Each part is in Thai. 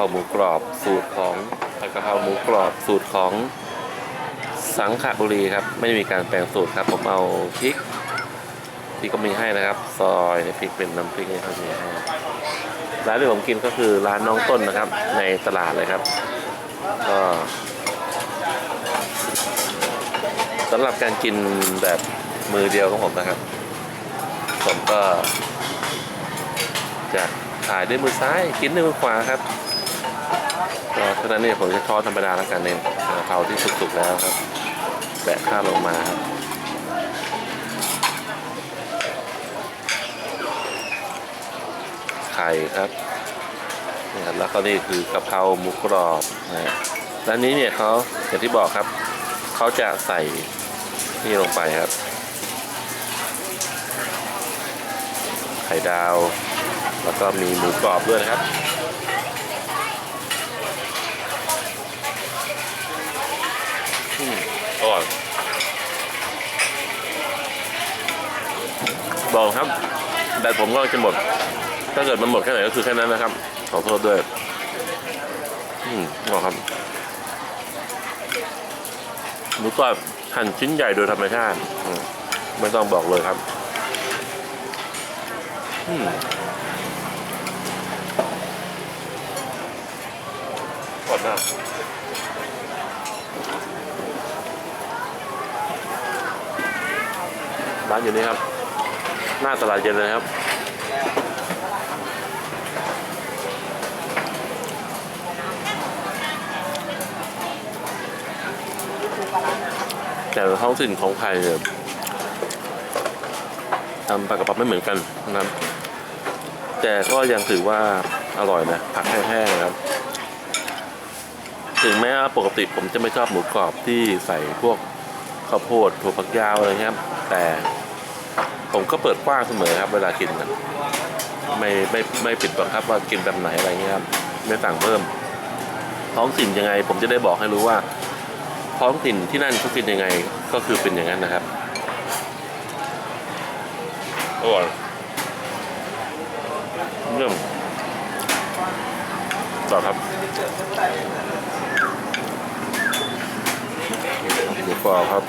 ราหมูกรอบสูตรของผัดกะเพราหมูกรอบสูตรของสังขบุรีครับ ไม่มีการแปลงสูตรครับ ผมเอาพริกที่ก็มีให้นะครับ ซอยในพริกเป็นน้ำพริกนี่เขามีให้ร้านที่ผมกินก็คือร้านน้องต้นนะครับ ในตลาดเลยครับ ก็สำหรับการกินแบบมือเดียวของผมนะครับ ผมก็จะถ่ายด้วยมือซ้ายกินด้วยมือขวาครับ ก็เท่านั้นเนี่ยผมจะทอดธรรมดาแล้วกันเนี่ยเพราที่สุกๆแล้วครับแบะข้าวลงมาครับไข่ครับนี่ครับแล้วก็นี่คือกะเพราหมูกรอบนะฮะร้านนี้เนี่ยเขาอย่างที่บอกครับเขาจะใส่นี่ลงไปครับ ไข่ดาว แล้วก็มีหมูกรอบด้วยนะครับ อืม อร่อยบอกครับแบตผมก็จะหมด ถ้าเกิดมันหมดแค่ไหนก็คือแค่นั้นนะครับ ขอโทษด้วย อืมบอกครับหมูกรอบหั่นชิ้นใหญ่โดยธรรมชาติไม่ต้องบอกเลยครับอืมก่อนหน้ ร้านอยู่นี่ครับ หน้าตลาดเย็นเลยครับ แต่ท้องถิ่นของไทยเนี่ยทำปลากระป๋องไม่เหมือนกันนะครับ แต่ก็ยังถือว่าอร่อยนะ ผักแห้งๆนะครับ ถึงแม้ว่าปกติผมจะไม่ชอบหมูกรอบที่ใส่พวกข้าวโพดถั่วฝักยาวอะไรเงี้ยครับแต่ ผมก็เปิดกว้างเสมอครับ เวลากินนะไม่ไม่ไม่ปิดบังคับว่ากินแบบไหนอะไรเงี้ยครับไม่สั่งเพิ่ม ท้องถิ่นยังไง ผมจะได้บอกให้รู้ว่า ท้องถิ่นที่นั่นเขากินยังไงก็คือเป็นอย่างนั้นนะครับอร่อยเรื่องต่อครับหมูกรอบครับ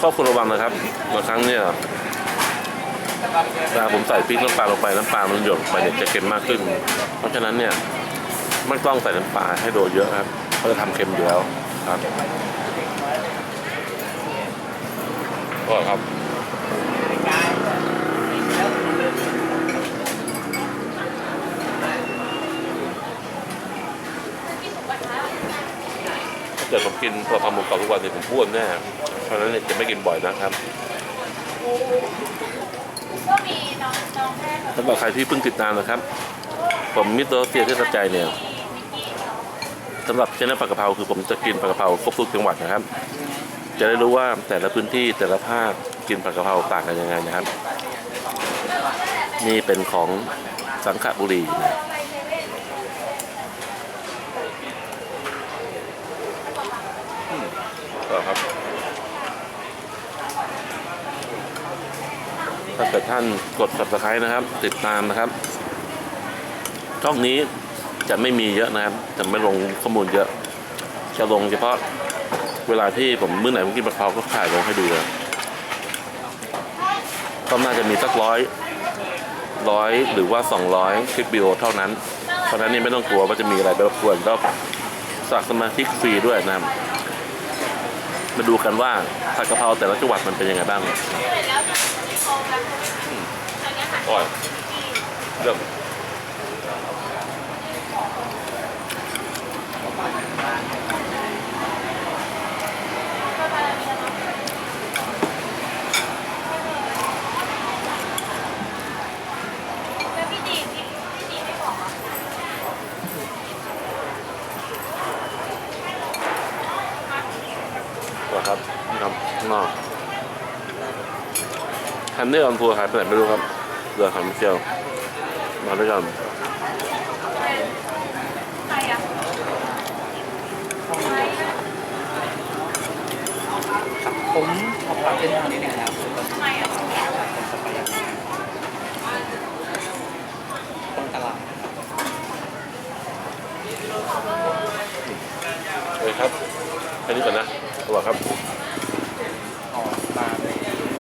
ข้อควรระวังนะครับบางครั้งเนี่ยเวลาผมใส่พริกน้ำปลาลงไปน้ำปลามันหยดไปเนี่ยจะเค็มมากขึ้น เพราะฉะนั้นเนี่ยไม่ต้องใส่น้ำปลาให้โดยเยอะครับเขาจะทำเค็มอยู่แล้วครับก็ครับ กิดผมกินพอทำหมูกรอบทุกวันเนี่ยผมอ้วนแน่เพราะฉะนั้นเนี่ยจะไม่กินบ่อยนะครับก็มีน้องน้องแม่สำหรับใครที่เพิ่งติดตามนะครับ ผมมิสเตอร์เซียที่ตัดใจเนี่ยสำหรับเชนนปลากระเพราคือผมจะกินปลากระเพราครบทุกจังหวัดนะครับ จะได้รู้ว่าแต่ละพื้นที่แต่ละภาคกินปลากระเพราต่างกันยังไงนะครับ นี่เป็นของสังขบุรีนะอืมต่อครับ ถ้าเกิดท่านกด subscribe นะครับ ติดตามนะครับช่องนี้จะไม่มีเยอะนะครับ จะไม่ลงข้อมูลเยอะ จะลงเฉพาะเวลาที่ผมมื้อไหนผมกินปลาเผาก็ถ่ายลงให้ดูเลยก็น่าจะมีสักร้อยร้อยหรือว่าสองร้อยคลิปวิดีโอเท่านั้น เพราะนั้นนี่ไม่ต้องกลัวว่าจะมีอะไรไปรบกวนแล้วสมัครสมาชิกฟรีด้วยนะครับ มาดูกันว่าผัดกะเพราแต่ละจังหวัดมันเป็นยังไงบ้างเสร็จแล้วจะมีโครงกันอันนี้ค่ะอร่อยเริ่ม มเดอร์ออนทัวหายไปไหนไม่รู้ครับเรือของมิเยวมาด้วยกันผมขอปรับเส้นทางนิดหนึ่งนะครับตรงตลาดเลยครับแค่นี้ก่อนนะสวัสดีครับ ออกมาเลย